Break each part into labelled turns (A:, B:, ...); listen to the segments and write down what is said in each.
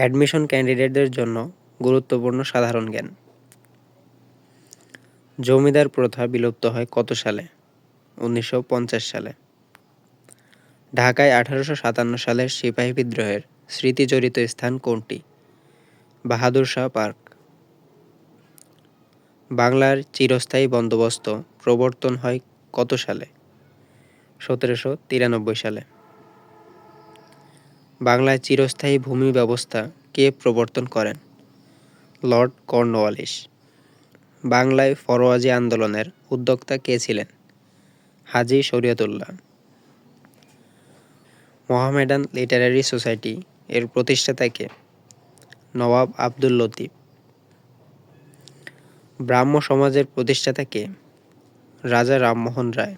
A: Admission ক্যান্ডিডেটদের জন্য গুরুত্বপূর্ণ সাধারণ জ্ঞান। জমিদার প্রথা বিলুপ্ত হয় কত সালে? উনিশশো পঞ্চাশ সালে। ঢাকায় আঠারোশো সাতান্ন সালের সিপাহী বিদ্রোহের স্মৃতিজড়িত স্থান কোনটি? বাহাদুর শাহ পার্ক। বাংলার চিরস্থায়ী বন্দোবস্ত প্রবর্তন হয় কত সালে? সতেরোশো তিরানব্বই সালে। বাংলায় চিরস্থায়ী ভূমি ব্যবস্থা কে প্রবর্তন করেন? লর্ড কর্নওয়ালিস বাংলায় ফরোয়াজি আন্দোলনের উদ্যোক্তা কে ছিলেন? Haji Shariatullah. Mohammedan literary society এর প্রতিষ্ঠাতা কে? নবাব আব্দুল লতিফ। ব্রাহ্ম সমাজের প্রতিষ্ঠাতা কে? রাজা রামমোহন রায়।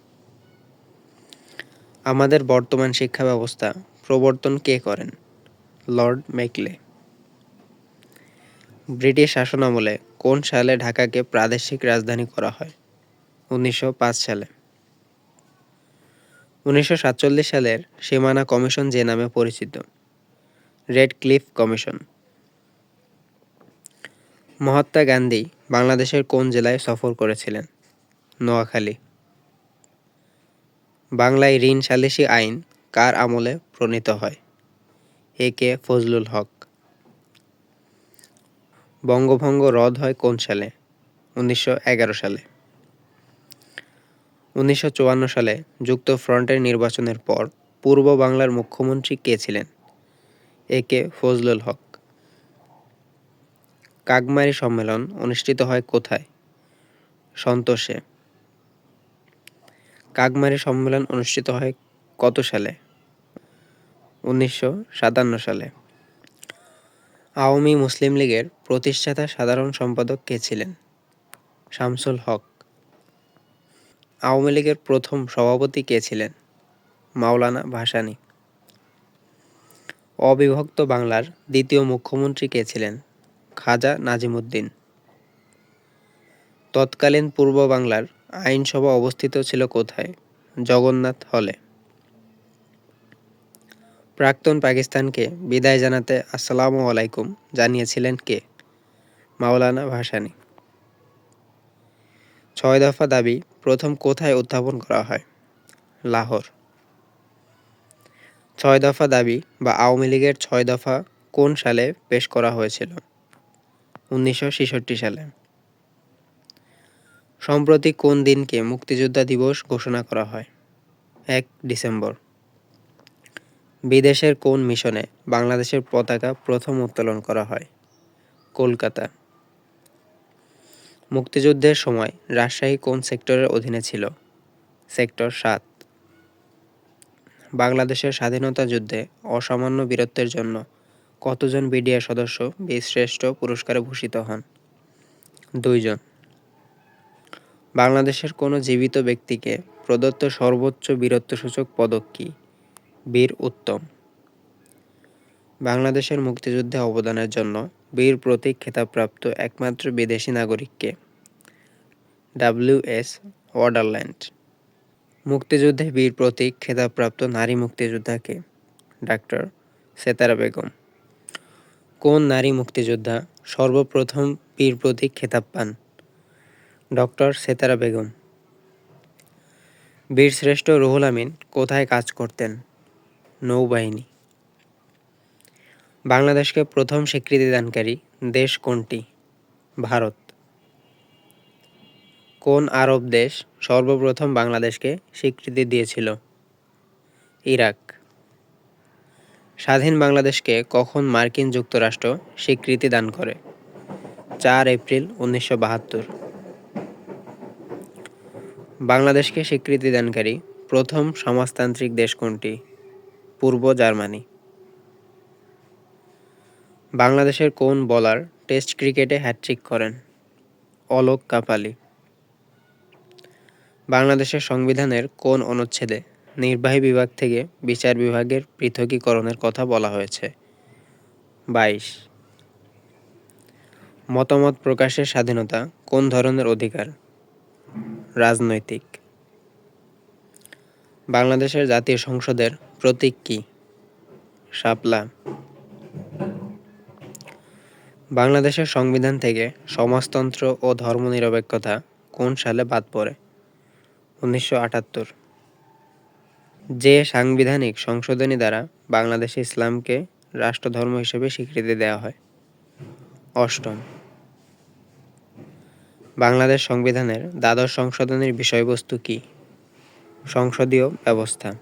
A: আমাদের বর্তমান শিক্ষা ব্যবস্থা প্রবর্তন কে করেন? লর্ড মেকলে ব্রিটিশ শাসনামলে কোন সালে ঢাকাকে প্রাদেশিক রাজধানী করা হয়? উনিশশো পাঁচ সালে। উনিশশো সাতচল্লিশ সালের সীমানা কমিশন যে নামে পরিচিত Radcliffe commission. Mahatma Gandhi বাংলাদেশের কোন জেলায় সফর করেছিলেন? নোয়াখালী। বাংলায় ঋণ সালিসি আইন কার আমলে প্রণীত হয়? এ কে ফজলুল হক। বঙ্গভঙ্গ রদ হয় কোন সালে? উনিশশো এগারো সালে। উনিশশো চুয়ান্ন সালে যুক্ত ফ্রন্টের নির্বাচনের পর পূর্ব বাংলার মুখ্যমন্ত্রী কে ছিলেন? এ কে ফজলুল হক। কাকমারি সম্মেলন অনুষ্ঠিত হয় কোথায়? সন্তোষে। কাকমারি সম্মেলন অনুষ্ঠিত হয় কত সালে? উনিশশো সাতান্ন সালে। আওয়ামী মুসলিম লীগের প্রতিষ্ঠাতা সাধারণ সম্পাদক কে ছিলেন? শামসুল হক। আওয়ামী লীগের প্রথম সভাপতি কে ছিলেন? মাওলানা ভাসানী। অবিভক্ত বাংলার দ্বিতীয় মুখ্যমন্ত্রী কে ছিলেন? খাজা নাজিমুদ্দিন। তৎকালীন পূর্ব বাংলার আইনসভা অবস্থিত ছিল কোথায়? জগন্নাথ হলে। প্রাক্তন পাকিস্তানকে বিদায় জানাতে আসসালামু আলাইকুম জানিয়েছিলেন কে? মাওলানা ভাসানি। ছয় দফা দাবি, প্রথম কোথায় উত্থাপন করা হয়? লাহোর। ছয় দফা দাবি বা আওয়ামী লীগের ছয় দফা কোন সালে পেশ করা হয়েছিল? উনিশশো ছেষট্টি সালে। সম্প্রতি কোন দিনকে মুক্তিযোদ্ধা দিবস ঘোষণা করা হয়? এক ডিসেম্বর। বিদেশের কোন মিশনে বাংলাদেশের পতাকা প্রথম উত্তোলন করা হয়? কলকাতা। মুক্তিযুদ্ধের সময় রাজশাহী কোন সেক্টরের অধীনে ছিল? সেক্টর সাত। বাংলাদেশের স্বাধীনতা যুদ্ধে অসামান্য বীরত্বের জন্য কতজন বিডিআর সদস্য বীরশ্রেষ্ঠ পুরস্কারে ভূষিত হন? দুইজন। বাংলাদেশের কোনো জীবিত ব্যক্তিকে প্রদত্ত সর্বোচ্চ বীরত্বসূচক পদক কী? বীর উত্তম। বাংলাদেশের মুক্তিযুদ্ধে অবদানের জন্য বীর প্রতীক খেতাবপ্রাপ্ত একমাত্র বিদেশি নাগরিককে ডাব্লিউ এস ওয়াডারল্যান্ড। মুক্তিযুদ্ধে বীর প্রতীক খেতাবপ্রাপ্ত নারী মুক্তিযোদ্ধাকে ডাক্তার সেতারা বেগম। কোন নারী মুক্তিযোদ্ধা সর্বপ্রথম বীর প্রতীক খেতাব পান? ডক্টর সেতারা বেগম। বীরশ্রেষ্ঠ রুহুল আমিন কোথায় কাজ করতেন? নৌবাহিনী। বাংলাদেশকে প্রথম স্বীকৃতিদানকারী দেশ কোনটি? ভারত। কোন আরব দেশ সর্বপ্রথম বাংলাদেশকে স্বীকৃতি দিয়েছিল? ইরাক। স্বাধীন বাংলাদেশকে কখন মার্কিন যুক্তরাষ্ট্র স্বীকৃতি দান করে? চার এপ্রিল উনিশশো বাহাত্তর। বাংলাদেশকে স্বীকৃতি দানকারী প্রথম সমাজতান্ত্রিক দেশ কোনটি? পূর্ব জার্মানি। বাংলাদেশের কোন বোলার টেস্ট ক্রিকেটে হ্যাট্রিক করেন? অলোক কাপালি। বাংলাদেশের সংবিধানের কোন অনুচ্ছেদে নির্বাহী বিভাগ থেকে বিচার বিভাগের পৃথকীকরণের কথা বলা হয়েছে? বাইশ। মতামত প্রকাশের স্বাধীনতা কোন ধরনের অধিকার? রাজনৈতিক। বাংলাদেশের জাতীয় সংসদের প্রতীক কি? শাপলা। বাংলাদেশের সংবিধান থেকে সমাজতন্ত্র ও ধর্মনিরপেক্ষতা কোন সালে বাদ পড়ে? উনিশশো আটাত্তর। যে সাংবিধানিক সংশোধনী দ্বারা বাংলাদেশে ইসলামকে রাষ্ট্রধর্ম হিসেবে স্বীকৃতি দেওয়া হয়। অষ্টম। বাংলাদেশ সংবিধানের দ্বাদশ সংশোধনীর বিষয়বস্তু কী? সংসদীয় ব্যবস্থা।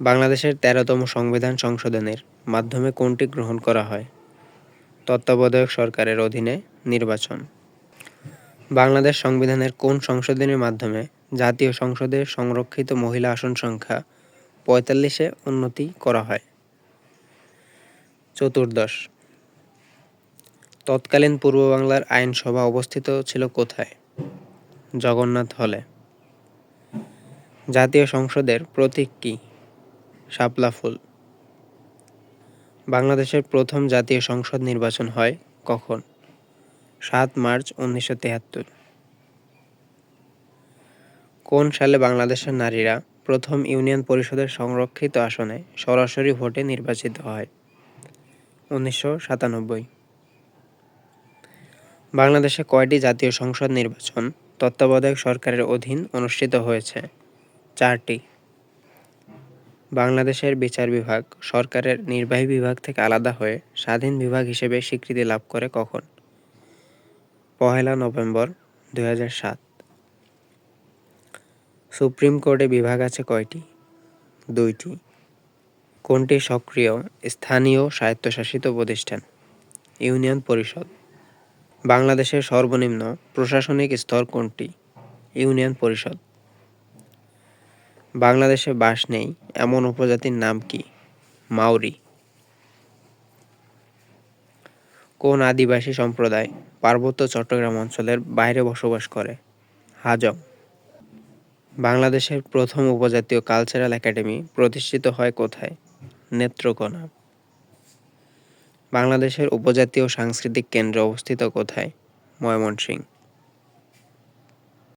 A: বাংলাদেশের তেরোতম সংবিধান সংশোধনের মাধ্যমে কোনটি গ্রহণ করা হয়? তত্ত্বাবধায়ক সরকারের অধীনে নির্বাচন। বাংলাদেশ সংবিধানের কোন সংশোধনের মাধ্যমে জাতীয় সংসদের সংরক্ষিত মহিলা আসন সংখ্যা পঁয়তাল্লিশে উন্নতি করা হয়? চতুর্দশ। তৎকালীন পূর্ব বাংলার আইনসভা অবস্থিত ছিল কোথায়? জগন্নাথ হলে। জাতীয় সংসদের প্রতীক কী? শাপলা ফুল। বাংলাদেশের প্রথম জাতীয় সংসদ নির্বাচন হয় কখন? সাত মার্চ উনিশশো তেহাত্তর। কোন সালে বাংলাদেশের নারীরা প্রথম ইউনিয়ন পরিষদের সংরক্ষিত আসনে সরাসরি ভোটে নির্বাচিত হয়? উনিশশো সাতানব্বই। বাংলাদেশে কয়টি জাতীয় সংসদ নির্বাচন তত্ত্বাবধায়ক সরকারের অধীন অনুষ্ঠিত হয়েছে? চারটি। বাংলাদেশের বিচার বিভাগ সরকারের নির্বাহী বিভাগ থেকে আলাদা হয়ে স্বাধীন বিভাগ হিসেবে স্বীকৃতি লাভ করে কখন? পহেলা নভেম্বর দুই সাত। সুপ্রিম কোর্টে বিভাগ আছে কয়টি? দুইটি। কোনটি সক্রিয় স্থানীয় স্বায়ত্তশাসিত প্রতিষ্ঠান? ইউনিয়ন পরিষদ। বাংলাদেশের সর্বনিম্ন প্রশাসনিক স্তর কোনটি? ইউনিয়ন পরিষদ। বাংলাদেশে বাস নেই, এমন উপজাতির নাম কি? মাউরি। কোন আদিবাসী সম্প্রদায় পার্বত্য চট্টগ্রাম অঞ্চলের বাইরে বসবাস করে? হাজং। বাংলাদেশের প্রথম উপজাতীয় কালচারাল একাডেমি প্রতিষ্ঠিত হয় কোথায়? নেত্রকোনা। বাংলাদেশের উপজাতীয় সাংস্কৃতিক কেন্দ্র অবস্থিত কোথায়? ময়মনসিংহ।